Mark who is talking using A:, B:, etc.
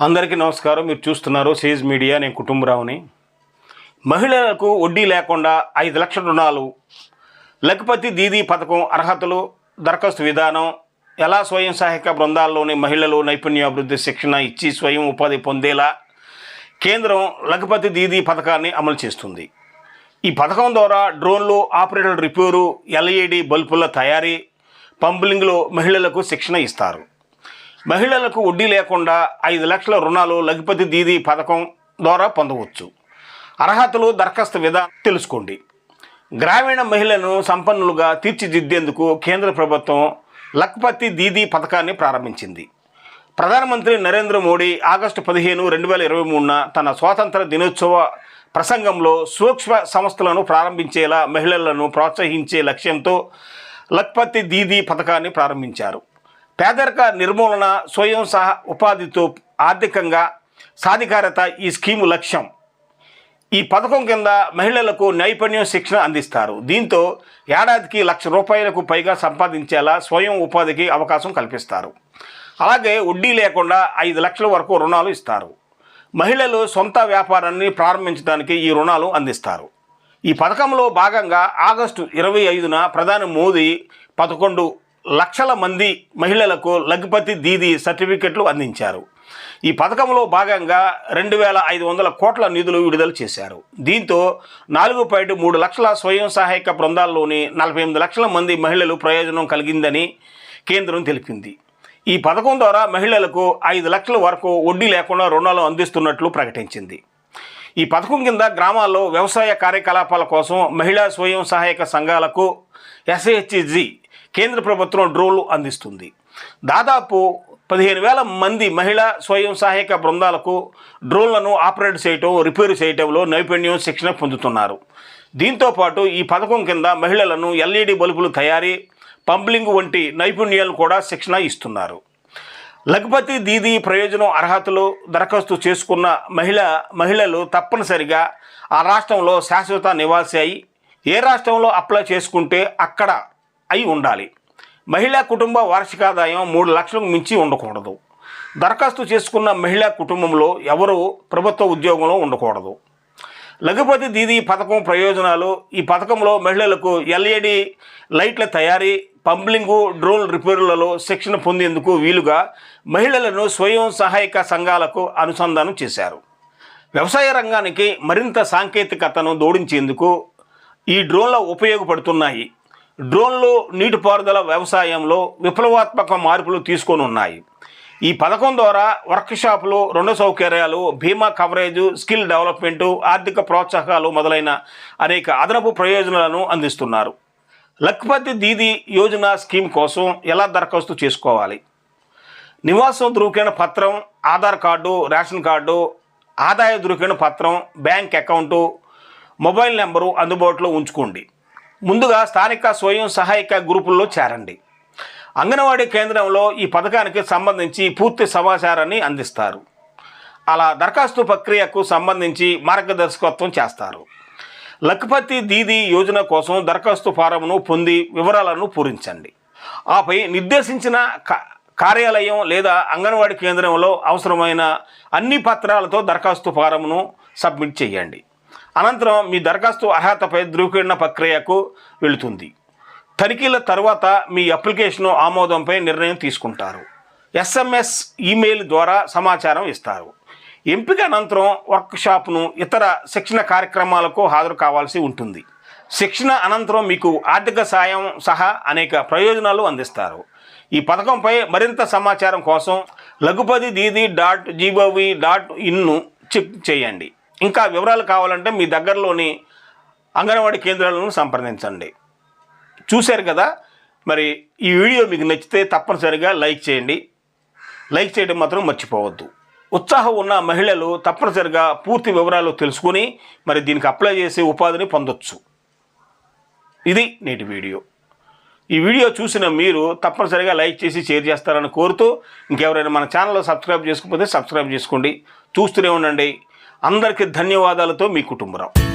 A: అందరికీ నమస్కారం. మీరు చూస్తున్నారు సేజ్ మీడియా. నేను కుటుంబరావుని. మహిళలకు వడ్డీ లేకుండా ఐదు లక్షల రుణాలు. లఖపతి దీదీ పథకం అర్హతలు దరఖాస్తు విధానం ఎలా స్వయం సహాయక బృందాల్లోని మహిళలు నైపుణ్యాభివృద్ధి శిక్షణ ఇచ్చి స్వయం ఉపాధి పొందేలా కేంద్రం లఖపతి దీదీ పథకాన్ని అమలు చేస్తుంది. ఈ పథకం ద్వారా డ్రోన్లు ఆపరేటర్ రిపేరు ఎల్ఈడి బల్బుల తయారీ పంపులింగ్లో మహిళలకు శిక్షణ ఇస్తారు. మహిళలకు వడ్డీ లేకుండా ఐదు లక్షల రుణాలు లఘుపతి దీదీ పథకం ద్వారా పొందవచ్చు. అర్హతలు దరఖాస్తు విధానం తెలుసుకోండి. గ్రామీణ మహిళలను సంపన్నులుగా తీర్చిదిద్దేందుకు కేంద్ర ప్రభుత్వం లక్పతి దీదీ పథకాన్ని ప్రారంభించింది. ప్రధానమంత్రి నరేంద్ర మోడీ ఆగస్టు పదిహేను రెండు వేల ఇరవై మూడున తన స్వాతంత్ర దినోత్సవ ప్రసంగంలో సూక్ష్మ సంస్థలను ప్రారంభించేలా మహిళలను ప్రోత్సహించే లక్ష్యంతో లక్పతి దీదీ పథకాన్ని ప్రారంభించారు. పేదరిక నిర్మూలన స్వయం సహా ఉపాధితో ఆర్థికంగా సాధికారత ఈ స్కీము లక్ష్యం. ఈ పథకం కింద మహిళలకు నైపుణ్యం శిక్షణ అందిస్తారు. దీంతో ఏడాదికి లక్ష రూపాయలకు పైగా సంపాదించేలా స్వయం ఉపాధికి అవకాశం కల్పిస్తారు. అలాగే వడ్డీ లేకుండా ఐదు లక్షల వరకు రుణాలు ఇస్తారు. మహిళలు సొంత వ్యాపారాన్ని ప్రారంభించడానికి ఈ రుణాలు అందిస్తారు. ఈ పథకంలో భాగంగా ఆగస్టు ఇరవై ఐదున ప్రధాని మోదీ పదకొండు లక్షల మంది మహిళలకు లఘుపతి దీదీ సర్టిఫికెట్లు అందించారు. ఈ పథకంలో భాగంగా రెండు వేల ఐదు వందల కోట్ల నిధులు విడుదల చేశారు. దీంతో నాలుగు పాయింట్ మూడు లక్షల స్వయం సహాయక బృందాల్లోని నలభై ఎనిమిది లక్షల మంది మహిళలు ప్రయోజనం కలిగిందని కేంద్రం తెలిపింది. ఈ పథకం ద్వారా మహిళలకు ఐదు లక్షల వరకు వడ్డీ లేకుండా రుణాలు అందిస్తున్నట్లు ప్రకటించింది. ఈ పథకం కింద గ్రామాల్లో వ్యవసాయ కార్యకలాపాల కోసం మహిళా స్వయం సహాయక సంఘాలకు ఎస్హెచ్జి కేంద్ర ప్రభుత్వం డ్రోన్లు అందిస్తుంది. దాదాపు పదిహేను వేల మంది మహిళా స్వయం సహాయక బృందాలకు డ్రోన్లను ఆపరేట్ చేయటం రిపేర్ చేయటంలో నైపుణ్యం శిక్షణ పొందుతున్నారు. దీంతో పాటు ఈ పథకం కింద మహిళలను ఎల్ఈడి బల్బులు తయారీ పంబ్లింగ్ వంటి నైపుణ్యాలు కూడా శిక్షణ ఇస్తున్నారు. లఘుపతి దీదీ ప్రయోజనం అర్హతలు దరఖాస్తు చేసుకున్న మహిళ మహిళలు తప్పనిసరిగా ఆ రాష్ట్రంలో శాశ్వత నివాసి అయి ఏ రాష్ట్రంలో అప్లై చేసుకుంటే అక్కడ అయి ఉండాలి. మహిళా కుటుంబ వార్షికాదాయం మూడు లక్షలకు మించి ఉండకూడదు. దరఖాస్తు చేసుకున్న మహిళా కుటుంబంలో ఎవరు ప్రభుత్వ ఉద్యోగంలో ఉండకూడదు. లఘుపతి దీదీ పథకం ప్రయోజనాలు ఈ పథకంలో మహిళలకు ఎల్ఈడి లైట్ల తయారీ పంబ్లింగు డ్రోన్ రిపేర్లలో శిక్షణ పొందేందుకు వీలుగా మహిళలను స్వయం సహాయక సంఘాలకు అనుసంధానం చేశారు. వ్యవసాయ రంగానికి మరింత సాంకేతికతను జోడించేందుకు ఈ డ్రోన్లు ఉపయోగపడుతున్నాయి. డ్రోన్లు నీటిపారుదల వ్యవసాయంలో విప్లవాత్మక మార్పులు తీసుకొని ఉన్నాయి ఈ పథకం ద్వారా వర్క్షాపులు రుణ సౌకర్యాలు బీమా కవరేజ్ స్కిల్ డెవలప్మెంటు ఆర్థిక ప్రోత్సాహాలు మొదలైన అనేక అదనపు ప్రయోజనాలను అందిస్తున్నారు. లక్పతి దీదీ యోజన స్కీమ్ కోసం ఎలా దరఖాస్తు చేసుకోవాలి? నివాసం ధృవీకరణ పత్రం ఆధార్ కార్డు రేషన్ కార్డు ఆదాయ ధృవీకరణ పత్రం బ్యాంక్ అకౌంటు మొబైల్ నెంబరు అందుబాటులో ఉంచుకోండి. ముందుగా స్థానిక స్వయం సహాయక గ్రూపుల్లో చేరండి. అంగన్వాడీ కేంద్రంలో ఈ పథకానికి సంబంధించి పూర్తి సమాచారాన్ని అందిస్తారు. అలా దరఖాస్తు ప్రక్రియకు సంబంధించి మార్గదర్శకత్వం చేస్తారు. లఖపతి దీదీ యోజన కోసం దరఖాస్తు ఫారంను పొంది వివరాలను పూరించండి. ఆపై నిర్దేశించిన కార్యాలయం లేదా అంగన్వాడీ కేంద్రంలో అవసరమైన అన్ని పత్రాలతో దరఖాస్తు ఫారంను సబ్మిట్ చేయండి. అనంతరం మీ దరఖాస్తు అర్హతపై ధృవీకరణ ప్రక్రియకు వెళుతుంది. తనిఖీల తర్వాత మీ అప్లికేషన్ ఆమోదంపై నిర్ణయం తీసుకుంటారు. ఎస్ఎంఎస్ ఈమెయిల్ ద్వారా సమాచారం ఇస్తారు. ఎంపిక అనంతరం వర్క్షాప్ను ఇతర శిక్షణ కార్యక్రమాలకు హాజరు కావాల్సి ఉంటుంది. శిక్షణ అనంతరం మీకు ఆర్థిక సాయం సహా అనేక ప్రయోజనాలు అందిస్తారు. ఈ పథకంపై మరింత సమాచారం కోసం Lakhpati Didi dot gov dot in check చేయండి. ఇంకా వివరాలు కావాలంటే మీ దగ్గరలోని అంగన్వాడీ కేంద్రాలను సంప్రదించండి. చూశారు కదా? మరి ఈ వీడియో మీకు నచ్చితే తప్పనిసరిగా లైక్ చేయండి. లైక్ చేయడం మాత్రం మర్చిపోవద్దు. ఉత్సాహం ఉన్న మహిళలు తప్పనిసరిగా పూర్తి వివరాలు తెలుసుకుని మరి దీనికి అప్లై చేసి ఉపాధిని పొందొచ్చు. ఇది నేటి వీడియో. ఈ వీడియో చూసిన మీరు తప్పనిసరిగా లైక్ చేసి షేర్ చేస్తారని కోరుతూ ఇంకెవరైనా మన ఛానల్లో సబ్స్క్రైబ్ చేసుకోకపోతే సబ్స్క్రైబ్ చేసుకోండి. చూస్తూనే ఉండండి. అందరికీ ధన్యవాదాలతో మీ కుటుంబరావు.